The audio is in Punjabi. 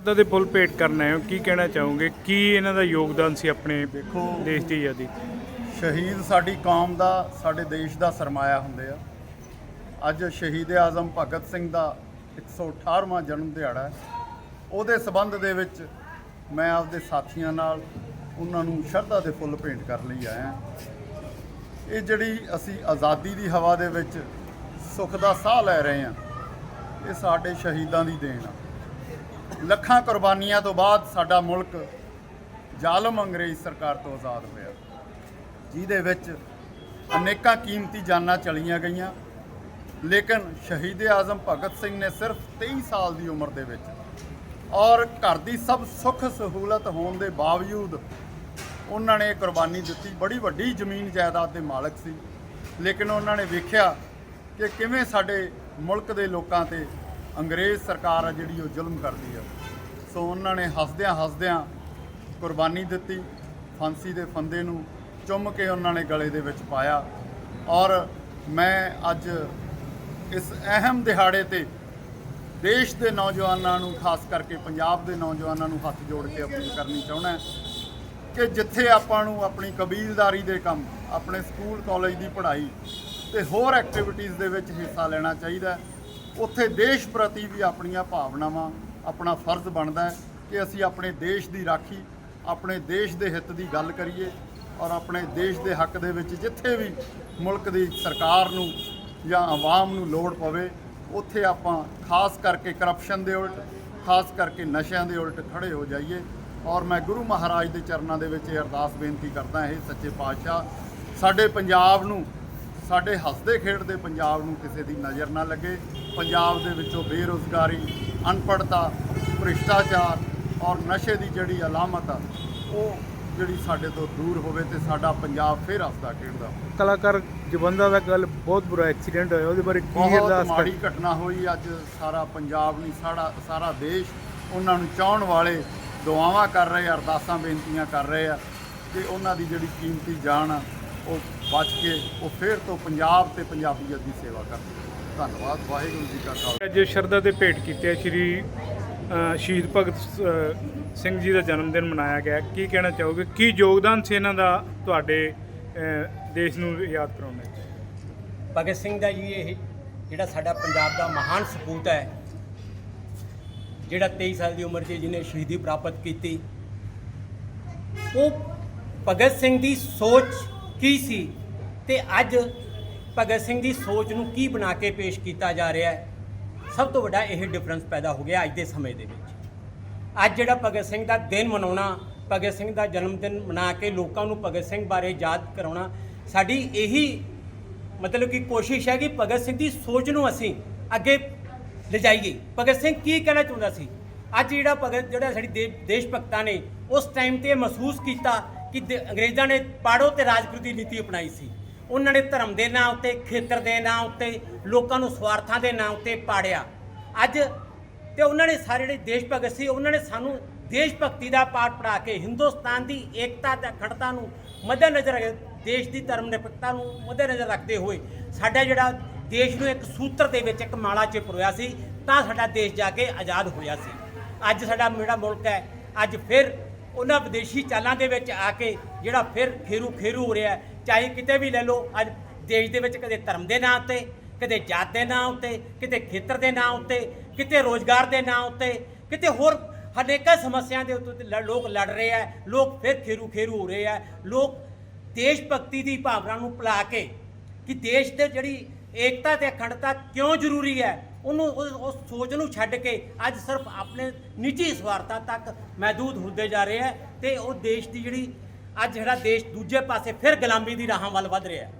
ਸਰਦਾ ਦੇ ਫੁੱਲ ਭੇਟ ਕਰਨ ਆਏ ਹੋ ਕੀ ਕਹਿਣਾ ਚਾਹੋਗੇ? ਕੀ ਇਹਨਾਂ ਦਾ ਯੋਗਦਾਨ ਸੀ ਆਪਣੇ ਦੇਖੋ ਦੇਸ਼ ਦੀ ਆਜ਼ਾਦੀ? ਸ਼ਹੀਦ ਸਾਡੀ ਕੌਮ ਦਾ ਸਾਡੇ ਦੇਸ਼ ਦਾ ਸਰਮਾਇਆ ਹੁੰਦੇ ਆ। ਅੱਜ ਸ਼ਹੀਦ ਆਜ਼ਮ ਭਗਤ ਸਿੰਘ ਦਾ 118ਵਾਂ ਜਨਮ ਦਿਹਾੜਾ ਹੈ। ਉਹਦੇ ਸਬੰਧ ਦੇ ਵਿੱਚ ਮੈਂ ਆਪਦੇ ਸਾਥੀਆਂ ਨਾਲ ਉਹਨਾਂ ਨੂੰ ਸ਼ਰਧਾ ਦੇ ਫੁੱਲ ਭੇਂਟ ਕਰਨ ਲਈ ਆਇਆ ਇਹ ਜਿਹੜੀ ਅਸੀਂ ਆਜ਼ਾਦੀ ਦੀ ਹਵਾ ਦੇ ਵਿੱਚ ਸੁੱਖ ਦਾ ਸਾਹ ਲੈ ਰਹੇ ਹਾਂ ਇਹ ਸਾਡੇ ਸ਼ਹੀਦਾਂ ਦੀ ਦੇਣ ਆ। ਲੱਖਾਂ ਕੁਰਬਾਨੀਆਂ ਤੋਂ ਬਾਅਦ ਸਾਡਾ ਮੁਲਕ ਜ਼ਾਲਮ ਅੰਗਰੇਜ਼ ਸਰਕਾਰ ਤੋਂ ਆਜ਼ਾਦ ਹੋਇਆ। ਜਿਹਦੇ ਵਿੱਚ ਅਨੇਕਾਂ ਕੀਮਤੀ ਜਾਨਾਂ ਚਲੀਆਂ ਗਈਆਂ। ਲੇਕਿਨ ਸ਼ਹੀਦ ਆਜ਼ਮ ਭਗਤ ਸਿੰਘ ਨੇ ਸਿਰਫ 23 ਸਾਲ ਦੀ ਉਮਰ ਦੇ ਵਿੱਚ ਔਰ ਘਰ ਦੀ ਸਭ ਸੁੱਖ ਸਹੂਲਤ ਹੋਣ ਦੇ ਬਾਵਜੂਦ ਉਹਨਾਂ ਨੇ ਕੁਰਬਾਨੀ ਦਿੱਤੀ। ਬੜੀ ਵੱਡੀ ਜ਼ਮੀਨ ਜਾਇਦਾਦ ਦੇ ਮਾਲਕ ਸੀ। ਲੇਕਿਨ ਉਹਨਾਂ ਨੇ ਵੇਖਿਆ ਕਿ ਕਿਵੇਂ ਸਾਡੇ ਮੁਲਕ ਦੇ ਲੋਕਾਂ ਤੇ ਅੰਗਰੇਜ਼ ਸਰਕਾਰ ਆ ਜਿਹੜੀ ਉਹ ਜ਼ੁਲਮ ਕਰਦੀ ਆ। ਸੋ ਉਹਨਾਂ ਨੇ ਹੱਸਦਿਆਂ ਹੱਸਦਿਆਂ ਕੁਰਬਾਨੀ ਦਿੱਤੀ ਫਾਂਸੀ ਦੇ ਫੰਦੇ ਨੂੰ ਚੁੰਮ ਕੇ ਉਹਨਾਂ ਨੇ ਗਲੇ ਦੇ ਵਿੱਚ ਪਾਇਆ। ਔਰ ਮੈਂ ਅੱਜ ਇਸ ਅਹਿਮ ਦਿਹਾੜੇ ਤੇ ਦੇਸ਼ ਦੇ ਨੌਜਵਾਨਾਂ ਨੂੰ ਖਾਸ ਕਰਕੇ ਪੰਜਾਬ ਦੇ ਨੌਜਵਾਨਾਂ ਨੂੰ ਹੱਥ ਜੋੜ ਕੇ ਅਪੀਲ ਕਰਨੀ ਚਾਹੁੰਦਾ ਕਿ ਜਿੱਥੇ ਆਪਾਂ ਨੂੰ ਆਪਣੀ ਕਬੀਲਦਾਰੀ ਦੇ ਕੰਮ ਆਪਣੇ ਸਕੂਲ ਕਾਲਜ ਦੀ ਪੜ੍ਹਾਈ ਤੇ ਹੋਰ ਐਕਟੀਵਿਟੀਜ਼ ਦੇ ਵਿੱਚ ਹਿੱਸਾ ਲੈਣਾ ਚਾਹੀਦਾ ਹੈ, ਉੱਥੇ ਦੇਸ਼ ਪ੍ਰਤੀ ਵੀ ਆਪਣੀਆਂ ਭਾਵਨਾਵਾਂ, ਆਪਣਾ ਫਰਜ਼ ਬਣਦਾ ਹੈ ਕਿ ਅਸੀਂ ਆਪਣੇ ਦੇਸ਼ ਦੀ ਰਾਖੀ, ਆਪਣੇ ਦੇਸ਼ ਦੇ ਹਿੱਤ ਦੀ ਗੱਲ ਕਰੀਏ ਔਰ ਆਪਣੇ ਦੇਸ਼ ਦੇ ਹੱਕ ਦੇ ਵਿੱਚ ਜਿੱਥੇ ਵੀ ਮੁਲਕ ਦੀ ਸਰਕਾਰ ਨੂੰ ਜਾਂ ਆਵਾਮ ਨੂੰ ਲੋੜ ਪਵੇ, ਉੱਥੇ ਆਪਾਂ ਖਾਸ ਕਰਕੇ ਕਰਪਸ਼ਨ ਦੇ ਉਲਟ, ਖਾਸ ਕਰਕੇ ਨਸ਼ਿਆਂ ਦੇ ਉਲਟ ਖੜੇ ਹੋ ਜਾਈਏ ਔਰ ਮੈਂ ਗੁਰੂ ਮਹਾਰਾਜ ਦੇ ਚਰਨਾਂ ਦੇ ਵਿੱਚ ਇਹ ਅਰਦਾਸ ਬੇਨਤੀ ਕਰਦਾ ਇਹ ਸੱਚੇ ਪਾਤਸ਼ਾਹ, ਸਾਡੇ ਪੰਜਾਬ ਨੂੰ ਸਾਡੇ ਹੱਸਦੇ ਖੇਡਦੇ ਪੰਜਾਬ ਨੂੰ ਕਿਸੇ ਦੀ ਨਜ਼ਰ ਨਾ ਲੱਗੇ। ਪੰਜਾਬ ਦੇ ਵਿੱਚੋਂ ਬੇਰੁਜ਼ਗਾਰੀ ਅਨਪੜ੍ਹਤਾ ਭ੍ਰਿਸ਼ਟਾਚਾਰ ਔਰ ਨਸ਼ੇ ਦੀ ਜਿਹੜੀ ਅਲਾਮਤ ਆ ਉਹ ਜਿਹੜੀ ਸਾਡੇ ਤੋਂ ਦੂਰ ਹੋਵੇ ਤੇ ਸਾਡਾ ਪੰਜਾਬ ਫਿਰ ਹੱਸਦਾ ਖੇਡਦਾ। ਕਲਾਕਾਰ ਜਵੰਦਾ ਦਾ ਕੱਲ ਬਹੁਤ ਬੁਰਾ ਐਕਸੀਡੈਂਟ ਹੋਇਆ। ਉਹਦੇ ਬਾਰੇ ਕੀ ਬਹੁਤ ਅਰਦਾਸ ਕਰ ਮਾੜੀ ਘਟਨਾ ਹੋਈ। ਅੱਜ ਸਾਰਾ ਪੰਜਾਬ ਨਹੀਂ ਸਾਰਾ ਸਾਰਾ ਦੇਸ਼ ਉਹਨਾਂ ਨੂੰ ਚਾਹਣ ਵਾਲੇ ਦੁਆਵਾਂ ਕਰ ਰਹੇ ਅਰਦਾਸਾਂ ਬੇਨਤੀਆਂ ਕਰ ਰਹੇ ਆ ਕਿ ਉਹਨਾਂ ਦੀ ਜਿਹੜੀ ਕੀਮਤੀ ਜਾਨ ਆ ਉਹ ਬਚ ਕੇ ਉਹ ਫੇਰ ਤੋਂ ਪੰਜਾਬ ਤੇ ਪੰਜਾਬੀਅਤ ਦੀ ਸੇਵਾ ਕਰਨ ਧੰਨਵਾਦ ਵਾਹਿਗੁਰੂ ਜੀ ਕਾ ਖਾਲਸਾ। ਅੱਜ ਸ਼ਰਧਾ ਦੇ ਭੇਟ ਕੀਤੇ ਸ਼੍ਰੀ ਸ਼ਹੀਦ ਭਗਤ ਸਿੰਘ ਜੀ ਦਾ ਜਨਮ ਦਿਨ ਮਨਾਇਆ ਗਿਆ। ਕੀ ਕਹਿਣਾ ਚਾਹੋਗੇ? ਕੀ ਯੋਗਦਾਨ ਸੀ ਇਹਨਾਂ ਦਾ ਤੁਹਾਡੇ ਦੇਸ਼ ਨੂੰ ਯਾਦ ਕਰਾਉਣ ਵਿੱਚ? ਭਗਤ ਸਿੰਘ ਦਾ ਜੀ ਇਹ ਜਿਹੜਾ ਸਾਡਾ ਪੰਜਾਬ ਦਾ ਮਹਾਨ ਸਪੂਤ ਹੈ ਜਿਹੜਾ 23 ਸਾਲ ਦੀ ਉਮਰ 'ਚ ਜਿਹਨੇ ਸ਼ਹੀਦੀ ਪ੍ਰਾਪਤ ਕੀਤੀ ਉਹ ਭਗਤ ਸਿੰਘ ਦੀ ਸੋਚ ਕੀ ਸੀ? ਤੇ ਅੱਜ ਭਗਤ ਸਿੰਘ ਦੀ ਸੋਚ ਨੂੰ ਕੀ ਬਣਾ ਕੇ ਪੇਸ਼ ਕੀਤਾ ਜਾ ਰਿਹਾ ਹੈ? ਸਭ ਤੋਂ ਵੱਡਾ ਇਹ ਡਿਫਰੈਂਸ ਪੈਦਾ ਹੋ ਗਿਆ ਅੱਜ ਦੇ ਸਮੇਂ ਦੇ ਵਿੱਚ। ਅੱਜ ਜਿਹੜਾ ਭਗਤ ਸਿੰਘ ਦਾ ਦਿਨ ਮਨਾਉਣਾ, ਭਗਤ ਸਿੰਘ ਦਾ ਜਨਮ ਦਿਨ ਮਨਾ ਕੇ ਲੋਕਾਂ ਨੂੰ ਭਗਤ ਸਿੰਘ ਬਾਰੇ ਯਾਦ ਕਰਾਉਣਾ, ਸਾਡੀ ਇਹੀ ਮਤਲਬ ਕਿ ਕੋਸ਼ਿਸ਼ ਹੈ ਕਿ ਭਗਤ ਸਿੰਘ ਦੀ ਸੋਚ ਨੂੰ ਅਸੀਂ ਅੱਗੇ ਲਿਜਾਈਏ। ਭਗਤ ਸਿੰਘ ਕੀ ਕਹਿਣਾ ਚਾਹੁੰਦਾ ਸੀ? ਅੱਜ ਜਿਹੜਾ ਭਗਤ, ਜਿਹੜਾ ਸਾਡੀ ਦੇ- ਦੇਸ਼ ਭਗਤਾਂ ਨੇ ਉਸ ਟਾਈਮ ਤੇ ਇਹ ਮਹਿਸੂਸ ਕੀਤਾ ਕਿ ਦੇ- ਅੰਗਰੇਜ਼ਾਂ ਨੇ ਪਾੜੋ ਤੇ ਰਾਜਗੁਰੂ ਦੀ ਨੀਤੀ ਅਪਣਾਈ ਸੀ। ਉਹਨਾਂ ਨੇ ਧਰਮ ਦੇ ਨਾਂ ਉੱਤੇ, ਖੇਤਰ ਦੇ ਨਾਂ ਉੱਤੇ, ਲੋਕਾਂ ਨੂੰ ਸਵਾਰਥਾਂ ਦੇ ਨਾਂ ਉੱਤੇ ਪਾੜਿਆ। ਅੱਜ ਤੇ ਉਹਨਾਂ ਨੇ ਸਾਰੇ ਜਿਹੜੇ ਦੇਸ਼ ਭਗਤ ਸੀ, ਉਹਨਾਂ ਨੇ ਸਾਨੂੰ ਦੇਸ਼ ਭਗਤੀ ਦਾ ਪਾਠ ਪੜ੍ਹਾ ਕੇ ਹਿੰਦੁਸਤਾਨ ਦੀ ਏਕਤਾ ਤੇ ਅਖੰਡਤਾ ਨੂੰ ਮੱਦੇਨਜ਼ਰ ਰੱਖ- ਦੇਸ਼ ਦੀ ਧਰਮ ਨਿਰਪੱਖਤਾ ਨੂੰ ਮੱਦੇਨਜ਼ਰ ਰੱਖਦੇ ਹੋਏ ਸਾਡਾ ਜਿਹੜਾ ਦੇਸ਼ ਨੂੰ ਇੱਕ ਸੂਤਰ ਦੇ ਵਿੱਚ, ਇੱਕ ਮਾਲਾ 'ਚ ਪਰੋਇਆ ਸੀ, ਤਾਂ ਸਾਡਾ ਦੇਸ਼ ਜਾ ਕੇ ਆਜ਼ਾਦ ਹੋਇਆ ਸੀ। ਅੱਜ ਸਾਡਾ ਜਿਹੜਾ ਮੁਲਕ ਹੈ। ਅੱਜ ਫਿਰ ਉਹਨਾਂ ਵਿਦੇਸ਼ੀ ਚਾਲਾਂ ਦੇ ਵਿੱਚ ਆ ਕੇ ਜਿਹੜਾ ਫਿਰ ਖੇਰੂ ਖੇਰੂ ਹੋ ਰਿਹਾ ਚਾਹੇ ਕਿਤੇ ਵੀ ਲੈ ਲਓ, ਅੱਜ ਦੇਸ਼ ਦੇ ਵਿੱਚ ਕਦੇ ਧਰਮ ਦੇ ਨਾਂ ਉੱਤੇ ਕਿਤੇ ਜਾਤ ਦੇ ਨਾਂ ਉੱਤੇ, ਕਿਤੇ ਖੇਤਰ ਦੇ ਨਾਂ ਉੱਤੇ, ਕਿਤੇ ਰੋਜ਼ਗਾਰ ਦੇ ਨਾਂ ਉੱਤੇ, ਕਿਤੇ ਹੋਰ ਅਨੇਕਾਂ ਸਮੱਸਿਆਵਾਂ ਦੇ ਉੱਤੇ ਲ- ਲੋਕ ਲੜ ਰਹੇ ਆ ਲੋਕ ਫਿਰ ਖੇਰੂ ਖੇਰੂ ਹੋ ਰਹੇ ਆ ਲੋਕ ਦੇਸ਼ ਭਗਤੀ ਦੀ ਭਾਵਨਾ ਨੂੰ ਭੁਲਾ ਕੇ ਕਿ ਦੇਸ਼ ਦੇ ਜਿਹੜੀ ਏਕਤਾ ਤੇ ਅਖੰਡਤਾ ਕਿਉਂ ਜ਼ਰੂਰੀ ਹੈ ਉਹਨੂੰ ਉਹ ਉਸ ਸੋਚ ਨੂੰ ਛੱਡ ਕੇ ਅੱਜ ਸਿਰਫ ਆਪਣੇ ਨਿੱਜੀ ਸਵਾਰਥਾਂ ਤੱਕ ਮਹਦੂਦ ਹੁੰਦੇ ਜਾ ਰਹੇ ਹੈ ਤੇ ਉਹ ਦੇਸ਼ ਦੀ ਜਿਹੜੀ ਅੱਜ ਜਿਹੜਾ ਦੇਸ਼ ਦੂਜੇ ਪਾਸੇ ਫਿਰ ਗੁਲਾਮੀ ਦੀ ਰਾਹਾਂ ਵੱਲ ਵੱਧ ਰਿਹਾ ਹੈ।